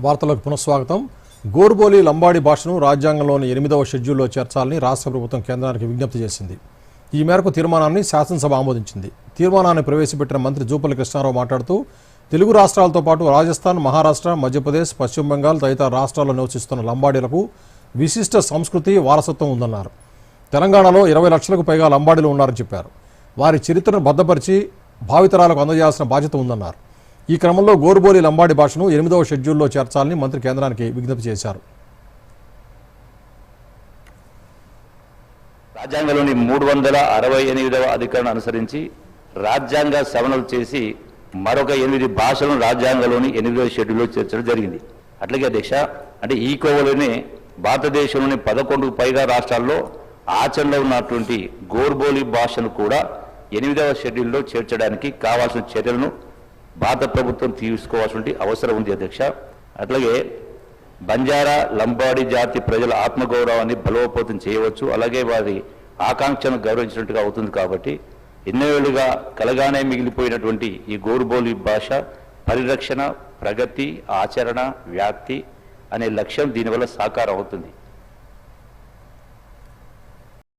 వార్తలకు పునఃస్వాగతం. గోర్బోలి లంబాడి భాషను రాజ్యాంగంలోని ఎనిమిదవ షెడ్యూల్లో చేర్చాలని రాష్ట్ర ప్రభుత్వం కేంద్రానికి విజ్ఞప్తి చేసింది. ఈ మేరకు తీర్మానాన్ని శాసనసభ ఆమోదించింది. తీర్మానాన్ని ప్రవేశపెట్టిన మంత్రి జూపల్లి కృష్ణారావు మాట్లాడుతూ తెలుగు రాష్ట్రాలతో పాటు రాజస్థాన్ మహారాష్ట్ర మధ్యప్రదేశ్ పశ్చిమ బెంగాల్ తదితర రాష్ట్రాల్లో నివసిస్తున్న లంబాడీలకు విశిష్ట సంస్కృతి వారసత్వం ఉందన్నారు. తెలంగాణలో ఇరవై లక్షలకు పైగా లంబాడీలు ఉన్నారని చెప్పారు. వారి చరిత్రను భద్రపరిచి భావితరాలకు అందజేయాల్సిన బాధ్యత ఉందన్నారు. ఈ క్రమంలో గోరుబోలి లంబాడి భాషను ఎనిమిదవ షెడ్యూల్లో చేర్చాలని మంత్రి కేంద్రానికి విజ్ఞప్తి చేశారు. రాజ్యాంగంలోని మూడు వందల అరవై ఎనిమిదవ అధికరణ అనుసరించి రాజ్యాంగ సవరణలు చేసి మరొక ఎనిమిది భాషలను రాజ్యాంగంలోని ఎనిమిదవ షెడ్యూల్లో చేర్చడం జరిగింది. అట్లాగే అధ్యక్ష అంటే ఈ కోవలోనే భారతదేశంలోని పదకొండుకు పైగా రాష్ట్రాల్లో ఆచరణలో ఉన్నటువంటి గోర్బోలి భాషను కూడా ఎనిమిదవ షెడ్యూల్లో చేర్చడానికి కావాల్సిన చర్యలను భారత ప్రభుత్వం తీసుకోవాల్సిన అవసరం ఉంది అధ్యక్ష. అట్లాగే బంజారా లంబాడి జాతి ప్రజల ఆత్మగౌరవాన్ని బలోపేతం చేయవచ్చు. అలాగే వారి ఆకాంక్షను గౌరవించినట్టుగా అవుతుంది కాబట్టి ఎన్నేళ్ళుగా కలగానే మిగిలిపోయినటువంటి ఈ గోరుబోలి భాష పరిరక్షణ ప్రగతి ఆచరణ వ్యాప్తి అనే లక్ష్యం దీనివల్ల సాకారం అవుతుంది.